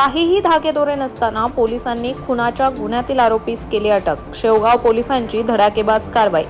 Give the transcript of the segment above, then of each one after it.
काहीही धागेदोरे नसताना पोलिसांनी खुनाच्या गुन्ह्यातील आरोपीस केली अटक. शेवगाव पोलिसांची धडाकेबाज कारवाई.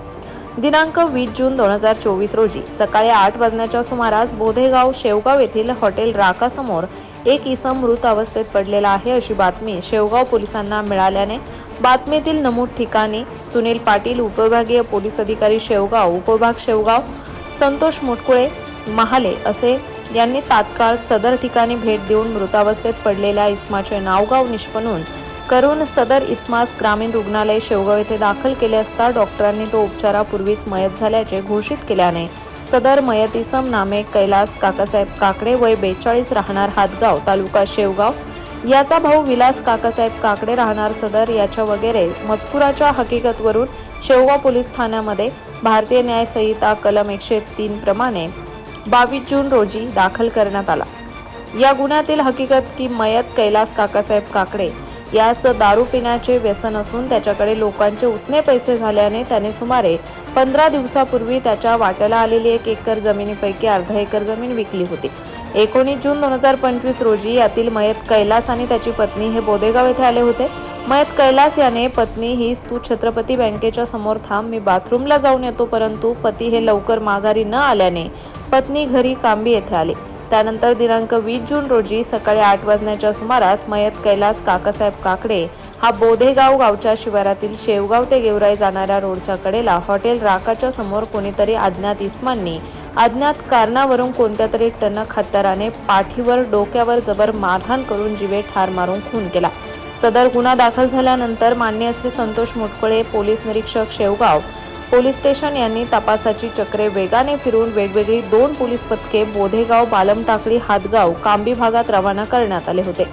दिनांक वीस जून दोन हजार चोवीस रोजी सकाळी आठ वाजण्याच्या सुमारास बोधेगाव शेवगाव येथील हॉटेल राकासमोर एक इसम मृत अवस्थेत पडलेला आहे अशी बातमी शेवगाव पोलिसांना मिळाल्याने बातमीतील नमूद ठिकाणी सुनील पाटील उपविभागीय पोलीस अधिकारी शेवगाव उपविभाग शेवगाव संतोष मुटकुळे महाले असे यांनी तात्काळ सदर ठिकाणी भेट देऊन मृतावस्थेत पडलेल्या इस्माचे नावगाव निष्पणून करून सदर इस्मास ग्रामीण रुग्णालय शेवगाव येथे दाखल केले असता डॉक्टरांनी तो उपचारापूर्वीच मयत झाल्याचे घोषित केल्याने सदर मयत इसम नामे कैलास काकासाहेब काकडे वय बेचाळीस राहणार हातगाव तालुका शेवगाव. याचा भाऊ विलास काकासाहेब काकडे राहणार सदर याच्या वगैरे मजकुराच्या हकीकतवरून शेवगाव पोलीस ठाण्यामध्ये भारतीय न्याय संहिता कलम एकशे तीन प्रमाणे बावीस जून रोजी दाखल करण्यात आला. या गुन्ह्यातील हकीकत की मयत कैलास काकासाहेब काकडे यास दारू पिण्याचे व्यसन असून त्याच्याकडे लोकांचे उसने पैसे झाल्याने त्याने सुमारे पंधरा दिवसापूर्वी त्याच्या वाट्याला आलेली एक एकर जमिनीपैकी अर्धा एकर जमीन विकली होती. एकोणीस जून दोन हजार पंचवीस रोजी यातील मयत कैलास आणि त्याची पत्नी हे बोदेगाव येथे आले होते. मयत कैलास याने पत्नी ही तू छत्रपती बँकेच्या समोर थांब मी बाथरूमला जाऊन येतो परंतु पती हे लवकर माघारी न आल्याने पत्नी घरी कांबी येथे आली. त्यानंतर दिनांक वीस जून रोजी सकाळी आठ वाजण्याच्या सुमारास मयत कैलास काकासाहेब काकडे हा बोधेगाव गावच्या शिवारातील शेवगाव ते गेवराई जाणाऱ्या रोडच्या कडेला हॉटेल राकाच्या समोर कोणीतरी अज्ञात इस्मांनी अज्ञात कारणावरून कोणत्या तरी टणक हत्याराने पाठीवर डोक्यावर जबर मारहाण करून जीवे ठार मारून खून केला. सदर गुन्हा दाखल झाल्यानंतर मान्य श्री संतोष मुटकुळे पोलीस निरीक्षक शेवगाव पोलीस स्टेशन यांनी तपासाची चक्रे वेगाने फिरून वेगवेगळी दोन पोलीस पथके बोधेगाव बालमटाकळी हातगाव कांबी भागात रवाना करण्यात आले होते.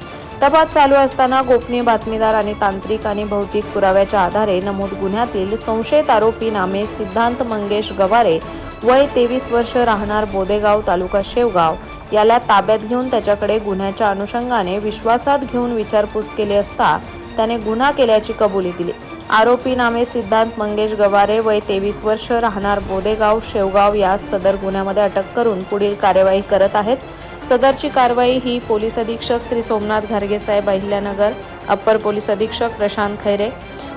तपास चालू असताना गोपनीय बातमीदार आणि तांत्रिक आणि भौतिक पुराव्याच्या आधारे नमूद गुन्ह्यातील संशयित आरोपी नामे सिद्धांत मंगेश गवारे वय तेवीस वर्ष राहणार बोदेगाव तालुका शेवगाव. याला ताब्यात घेऊन त्याच्याकडे गुन्ह्याच्या अनुषंगाने विश्वासात घेऊन विचारपूस केली असता त्याने गुन्हा केल्याची कबुली दिली. आरोपी नामे सिद्धांत मंगेश गवारे वय तेवीस वर्ष राहणार बोदेगाव शेवगाव या सदर गुन्ह्यामध्ये अटक करून पुढील कार्यवाही करत आहेत. सदरची कारवाई ही पोलीस अधीक्षक श्री सोमनाथ घारगेसाहेब अहिल्यानगर अप्पर पोलीस अधीक्षक प्रशांत खैरे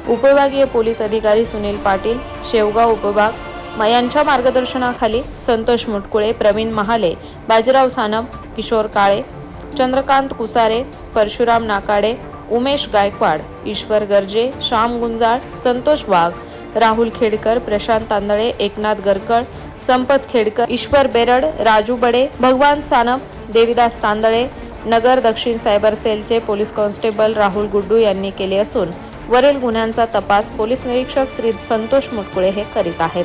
उपविभागीय पोलीस अधिकारी सुनील पाटील शेवगाव उपभाग यांच्या मार्गदर्शनाखाली संतोष मुटकुळे प्रवीण महाले बाजीराव सानप किशोर काळे चंद्रकांत कुसारे परशुराम नाकाडे उमेश गायकवाड ईश्वर गर्जे श्याम गुंजाळ संतोष वाघ राहुल खेडकर प्रशांत तांदळे एकनाथ गरकळ संपत खेडकर ईश्वर बेरड राजू बडे भगवान सानप देविदास तांदळे नगर दक्षिण सायबर सेलचे पोलीस कॉन्स्टेबल राहुल गुड्डू यांनी केले असून वरील गुन्ह्यांचा तपास पोलीस निरीक्षक श्री संतोष मुटकुळे हे करीत आहेत.